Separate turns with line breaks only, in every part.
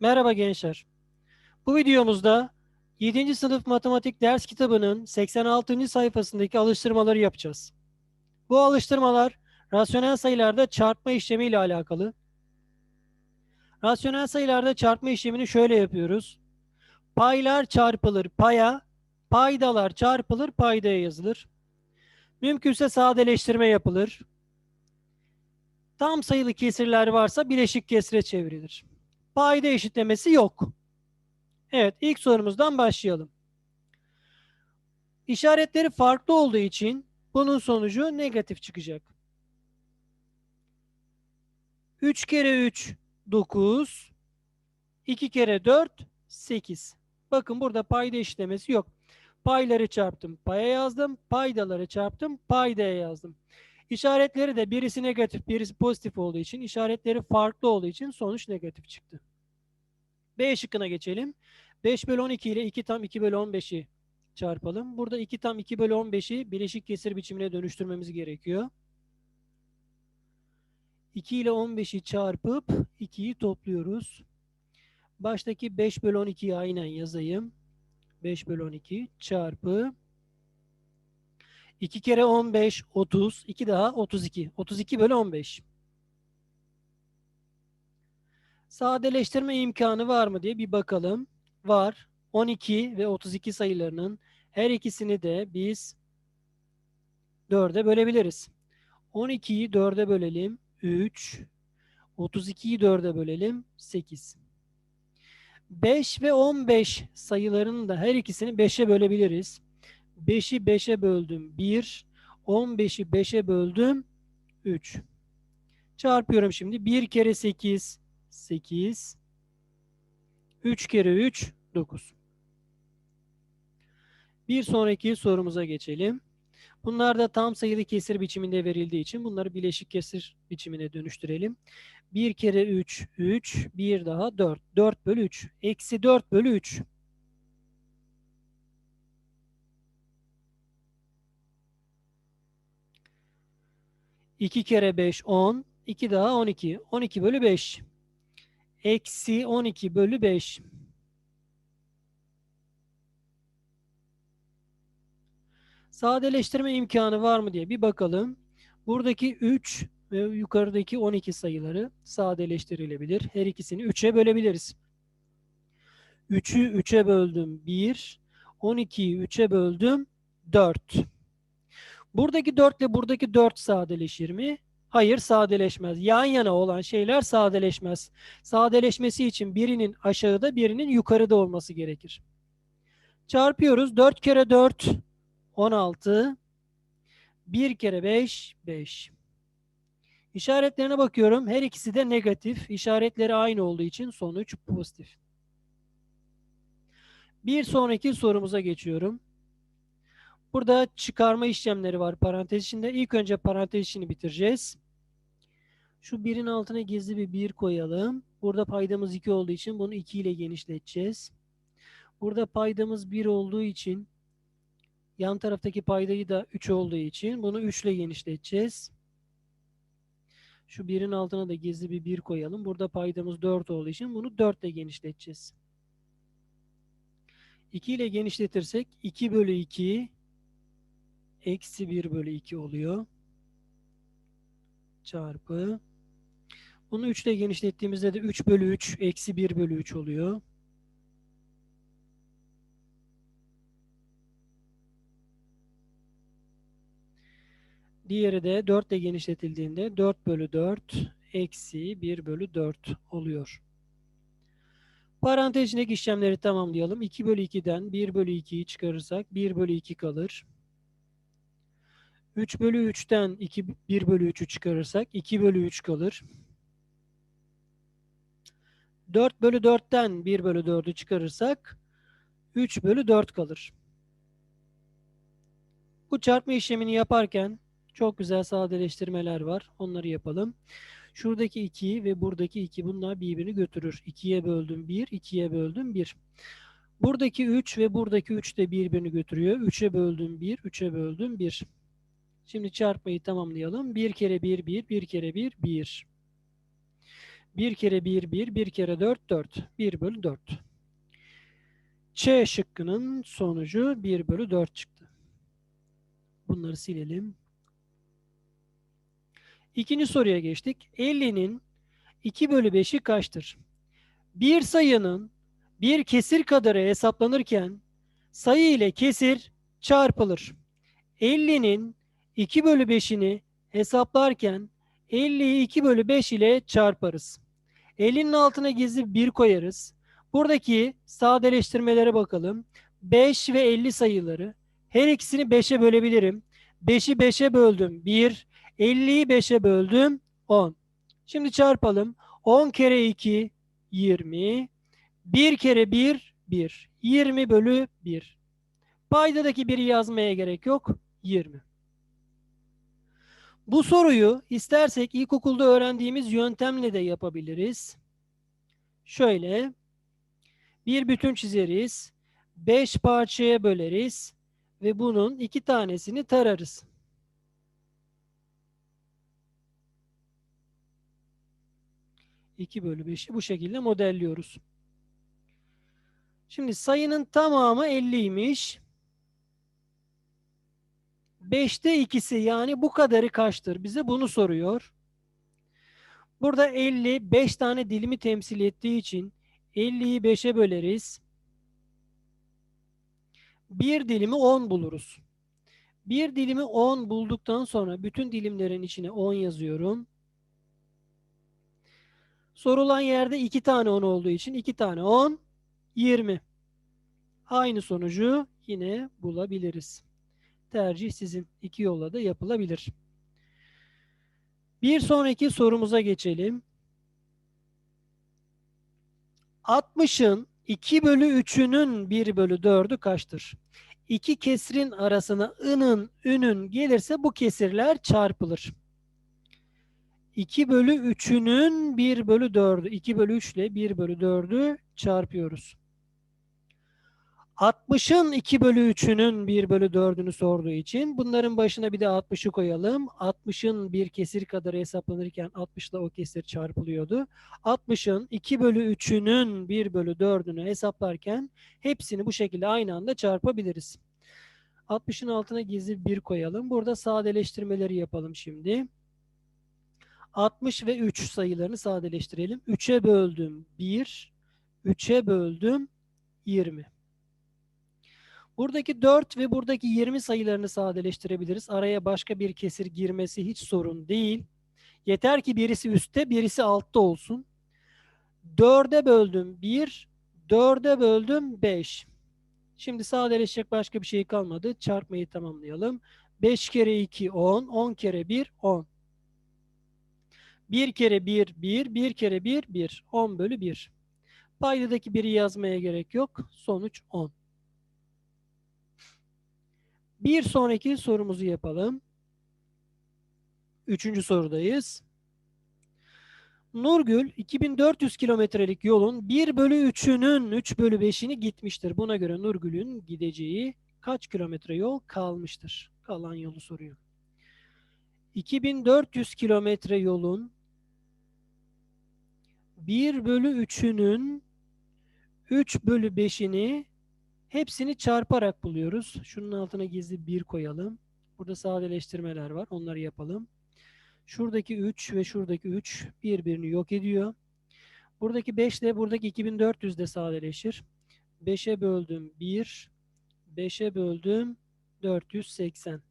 Merhaba gençler. Bu videomuzda 7. sınıf matematik ders kitabının 86. sayfasındaki alıştırmaları yapacağız. Bu alıştırmalar rasyonel sayılarda çarpma işlemi ile alakalı. Rasyonel sayılarda çarpma işlemini şöyle yapıyoruz. Paylar çarpılır paya, paydalar çarpılır paydaya yazılır. Mümkünse sadeleştirme yapılır. Tam sayılı kesirler varsa bileşik kesire çevrilir. Payda eşitlemesi yok. Evet ilk sorumuzdan başlayalım. İşaretleri farklı olduğu için bunun sonucu negatif çıkacak. 3 kere 3 9 2 kere 4 8. Bakın burada payda eşitlemesi yok. Payları çarptım paya yazdım. Paydaları çarptım paydaya yazdım. İşaretleri de birisi negatif birisi pozitif olduğu için işaretleri farklı olduğu için sonuç negatif çıktı. B şıkkına geçelim. 5 bölü 12 ile 2 tam 2 bölü 15'i çarpalım. Burada 2 tam 2 bölü 15'i bileşik kesir biçimine dönüştürmemiz gerekiyor. 2 ile 15'i çarpıp 2'yi topluyoruz. Baştaki 5 bölü 12'yi aynen yazayım. 5 bölü 12 çarpı 2 kere 15 30 2 daha 32 32 bölü 15 sadeleştirme imkanı var mı diye bir bakalım. Var. 12 ve 32 sayılarının her ikisini de biz 4'e bölebiliriz. 12'yi 4'e bölelim. 3 32'yi 4'e bölelim. 8 5 ve 15 sayılarının da her ikisini 5'e bölebiliriz 5'i 5'e böldüm 1. 15'i 5'e böldüm 3. Çarpıyorum şimdi. 1 kere 8 8. 3 kere 3 9. Bir sonraki sorumuza geçelim. Bunlar da tam sayılı kesir biçiminde verildiği için bunları bileşik kesir biçimine dönüştürelim. 1 kere 3 3. 1 daha 4. 4 bölü 3. Eksi 4 bölü 3. 2 kere 5 10. 2 daha 12. 12 bölü 5. Eksi 12 bölü 5. Sadeleştirme imkanı var mı diye bir bakalım. Buradaki 3 ve yukarıdaki 12 sayıları sadeleştirilebilir. Her ikisini 3'e bölebiliriz. 3'ü 3'e böldüm 1. 12'yi 3'e böldüm 4. Buradaki 4 ile buradaki 4 sadeleşir mi? Hayır sadeleşmez. Yan yana olan şeyler sadeleşmez. Sadeleşmesi için birinin aşağıda birinin yukarıda olması gerekir. Çarpıyoruz. 4 kere 4 16. 1 kere 5 5. İşaretlerine bakıyorum. Her ikisi de negatif. İşaretleri aynı olduğu için sonuç pozitif. Bir sonraki sorumuza geçiyorum. Burada çıkarma işlemleri var parantez içinde. İlk önce parantez içini bitireceğiz. Şu birin altına gizli bir 1 koyalım. Burada paydamız 2 olduğu için bunu 2 ile genişleteceğiz. Burada paydamız 1 olduğu için yan taraftaki paydayı da 3 olduğu için bunu 3 ile genişleteceğiz. Şu birin altına da gizli bir 1 koyalım. Burada paydamız 4 olduğu için bunu 4 ile genişleteceğiz. 2 ile genişletirsek 2 bölü 2 eksi 1 bölü 2 oluyor. Çarpı. Bunu 3 ile genişlettiğimizde de 3 bölü 3 eksi 1 bölü 3 oluyor. Diğeri de 4 ile genişletildiğinde 4 bölü 4 eksi 1 bölü 4 oluyor. Parantez içindeki işlemleri tamamlayalım. 2 bölü 2'den 1 bölü 2'yi çıkarırsak 1 bölü 2 kalır. 3 bölü 3'ten 2, 1 bölü 3'ü çıkarırsak 2 bölü 3 kalır. 4 bölü 4'ten 1 bölü 4'ü çıkarırsak 3 bölü 4 kalır. Bu çarpma işlemini yaparken çok güzel sadeleştirmeler var. Onları yapalım. Şuradaki 2 ve buradaki 2 bunlar birbirini götürür. 2'ye böldüm 1, 2'ye böldüm 1. Buradaki 3 ve buradaki 3 de birbirini götürüyor. 3'e böldüm 1, 3'e böldüm 1. Şimdi çarpmayı tamamlayalım. 1 kere 1, 1, 1 kere 1, 1. 1 kere 1 1, 1 kere 4 4. 1 bölü 4. Ç şıkkının sonucu 1 bölü 4 çıktı. Bunları silelim. İkinci soruya geçtik. 50'nin 2 bölü 5'i kaçtır? Bir sayının bir kesir kadarı hesaplanırken sayı ile kesir çarpılır. 50'nin 2 bölü 5'ini hesaplarken 50'yi 2 bölü 5 ile çarparız. 50'nin altına gizli 1 koyarız. Buradaki sadeleştirmelere bakalım. 5 ve 50 sayıları. Her ikisini 5'e bölebilirim. 5'i 5'e böldüm 1. 50'yi 5'e böldüm 10. Şimdi çarpalım. 10 kere 2 20. 1 kere 1 1. 20 bölü 1. Paydadaki 1'i yazmaya gerek yok. 20. Bu soruyu istersek ilkokulda öğrendiğimiz yöntemle de yapabiliriz. Şöyle bir bütün çizeriz. 5 parçaya böleriz ve bunun iki tanesini tararız. İki bölü 5'i bu şekilde modelliyoruz. Şimdi sayının tamamı 50'ymiş. 5'te ikisi yani bu kadarı kaçtır? Bize bunu soruyor. Burada 50 5 tane dilimi temsil ettiği için 50'yi 5'e böleriz. Bir dilimi 10 buluruz. Bir dilimi 10 bulduktan sonra bütün dilimlerin içine 10 yazıyorum. Sorulan yerde 2 tane 10 olduğu için 2 tane 10 20. Aynı sonucu yine bulabiliriz. Tercih sizin. iki yolla da yapılabilir. Bir sonraki sorumuza geçelim. 60'ın 2 bölü 3'ünün 1 bölü 4'ü kaçtır? İki kesrin arasına ı'nın, ünün gelirse bu kesirler çarpılır. 2 bölü 3'ünün 1 bölü 4'ü. 2 bölü 3 ile 1 bölü 4'ü çarpıyoruz. 60'ın 2 bölü 3'ünün 1 bölü 4'ünü sorduğu için bunların başına bir de 60'ı koyalım. 60'ın bir kesir kadarı hesaplanırken 60 ile o kesir çarpılıyordu. 60'ın 2 bölü 3'ünün 1 bölü 4'ünü hesaplarken hepsini bu şekilde aynı anda çarpabiliriz. 60'ın altına gizli 1 koyalım. Burada sadeleştirmeleri yapalım şimdi. 60 ve 3 sayılarını sadeleştirelim. 3'e böldüm 1, 3'e böldüm 20. Buradaki 4 ve buradaki 20 sayılarını sadeleştirebiliriz. Araya başka bir kesir girmesi hiç sorun değil. Yeter ki birisi üstte, birisi altta olsun. 4'e böldüm 1, 4'e böldüm 5. Şimdi sadeleşecek başka bir şey kalmadı. Çarpmayı tamamlayalım. 5 kere 2 10, 10 kere 1 10. 1 kere 1 1, 1 kere 1 1. 10 bölü 1. Paydadaki 1'i yazmaya gerek yok. Sonuç 10. Bir sonraki sorumuzu yapalım. Üçüncü sorudayız. Nurgül 2400 kilometrelik yolun 1 bölü 3'ünün 3 bölü 5'ini gitmiştir. Buna göre Nurgül'ün gideceği kaç kilometre yol kalmıştır? Kalan yolu soruyor. 2400 kilometre yolun 1 bölü 3'ünün 3 bölü 5'ini Hepsini çarparak buluyoruz. Şunun altına gizli 1 koyalım. Burada sadeleştirmeler var. Onları yapalım. Şuradaki 3 ve şuradaki 3 birbirini yok ediyor. Buradaki 5 ile buradaki 2400 de sadeleşir. 5'e böldüm 1. 5'e böldüm 480.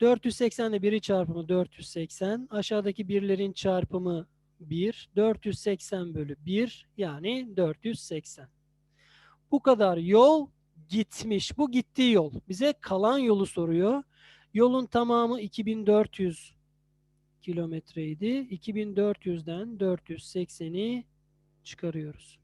480 ile 1'i çarpımı 480. Aşağıdaki birlerin çarpımı 1. 480 bölü 1 yani 480. Bu kadar yol gitmiş. Bu gittiği yol. Bize kalan yolu soruyor. Yolun tamamı 2400 kilometreydi. 2400'den 480'i çıkarıyoruz.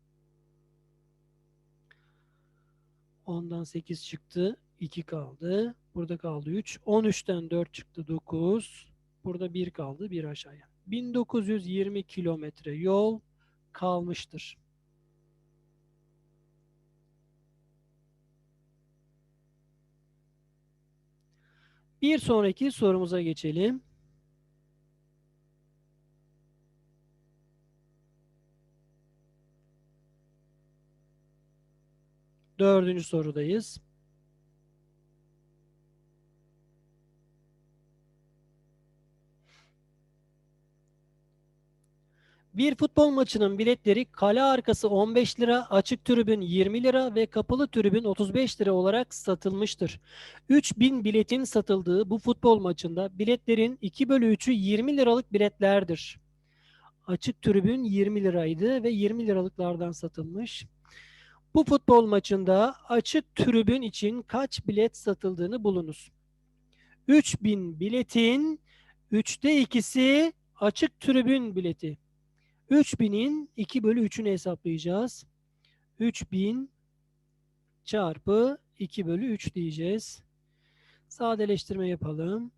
Ondan 8 çıktı. 2 kaldı. Burada kaldı 3. 13'ten 4 çıktı 9. Burada 1 kaldı. 1 aşağıya. 1920 kilometre yol kalmıştır. Bir sonraki sorumuza geçelim. Dördüncü sorudayız. Bir futbol maçının biletleri kale arkası 15 lira, açık tribün 20 lira ve kapalı tribün 35 lira olarak satılmıştır. 3000 biletin satıldığı bu futbol maçında biletlerin 2 bölü 3'ü 20 liralık biletlerdir. Açık tribün 20 liraydı ve 20 liralıklardan satılmış. Bu futbol maçında açık tribün için kaç bilet satıldığını bulunuz. 3000 biletin 3'te 2'si açık tribün bileti. 3000'in 2 bölü 3'ünü hesaplayacağız. 3000 çarpı 2 bölü 3 diyeceğiz. Sadeleştirme yapalım.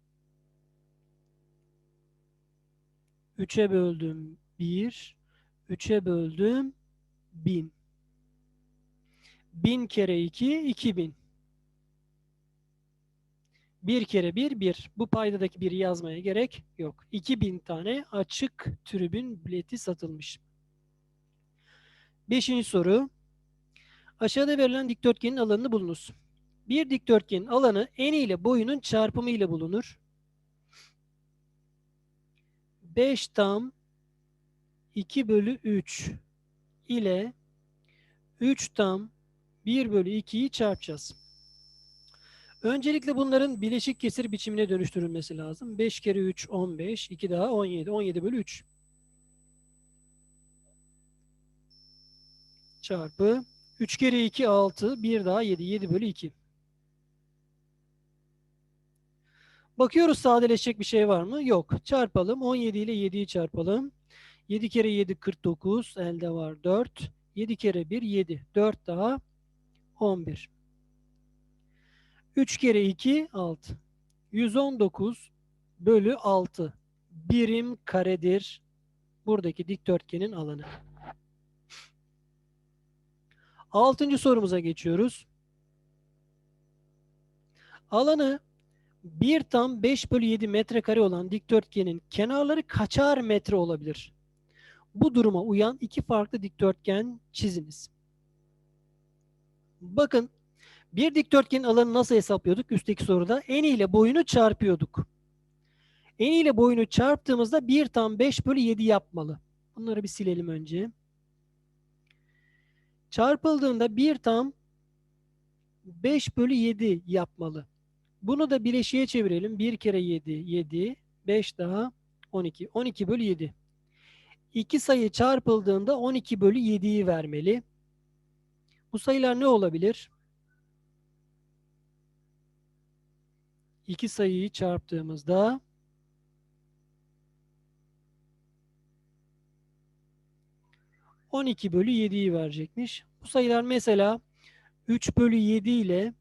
3'e böldüm 1. 3'e böldüm 1000. 1000 kere 2 2000. 1 kere 1 1. Bu paydadaki 1'i yazmaya gerek yok. 2000 tane açık tribün bileti satılmış. Beşinci soru. Aşağıda verilen dikdörtgenin alanını bulunuz. Bir dikdörtgenin alanı eni ile boyunun çarpımı ile bulunur. 5 tam 2 bölü 3 ile 3 tam 1 bölü 2'yi çarpacağız. Öncelikle bunların bileşik kesir biçimine dönüştürülmesi lazım. 5 kere 3 15, 2 daha 17, 17 bölü 3. Çarpı 3 kere 2 6, 1 daha 7, 7 bölü 2. Bakıyoruz sadeleşecek bir şey var mı? Yok. Çarpalım. 17 ile 7'yi çarpalım. 7 kere 7 49. Elde var 4. 7 kere 1 7. 4 daha 11. 3 kere 2 6. 119 bölü 6 birim karedir buradaki dikdörtgenin alanı. Altıncı sorumuza geçiyoruz. Alanı 1 tam 5 bölü 7 metrekare olan dikdörtgenin kenarları kaçar metre olabilir? Bu duruma uyan iki farklı dikdörtgen çiziniz. Bakın bir dikdörtgenin alanını nasıl hesaplıyorduk? Üstteki soruda eni ile boyunu çarpıyorduk. Eni ile boyunu çarptığımızda 1 tam 5 bölü 7 yapmalı. Bunları bir silelim önce. Çarpıldığında 1 tam 5 bölü 7 yapmalı. Bunu da bileşiğe çevirelim. 1 kere 7, 7. 5 daha 12. 12 bölü 7. İki sayı çarpıldığında 12 bölü 7'yi vermeli. Bu sayılar ne olabilir? İki sayıyı çarptığımızda on iki bölü 7'yi verecekmiş. Bu sayılar mesela 3 bölü 7 ile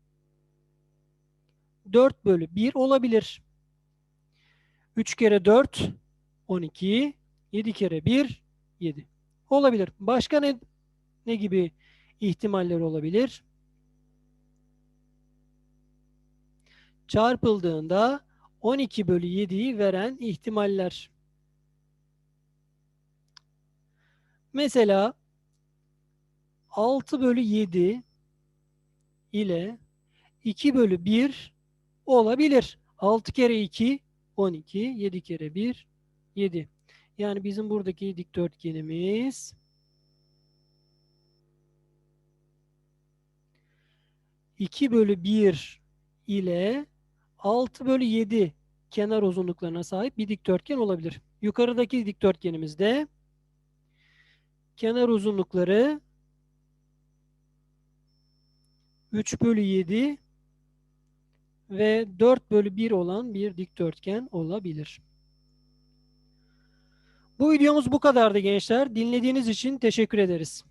4 bölü 1 olabilir. 3 kere 4 12 7 kere 1 7 olabilir. Başka ne ne gibi ihtimaller olabilir? Çarpıldığında 12 bölü 7'yi veren ihtimaller. Mesela 6 bölü 7 ile 2 bölü 1 olabilir. 6 kere 2 12, 7 kere 1 7. Yani bizim buradaki dikdörtgenimiz iki bölü 1 ile 6 bölü 7 kenar uzunluklarına sahip bir dikdörtgen olabilir. Yukarıdaki dikdörtgenimizde kenar uzunlukları 3 bölü 7 ve 4 bölü 1 olan bir dikdörtgen olabilir. Bu videomuz bu kadardı gençler. Dinlediğiniz için teşekkür ederiz.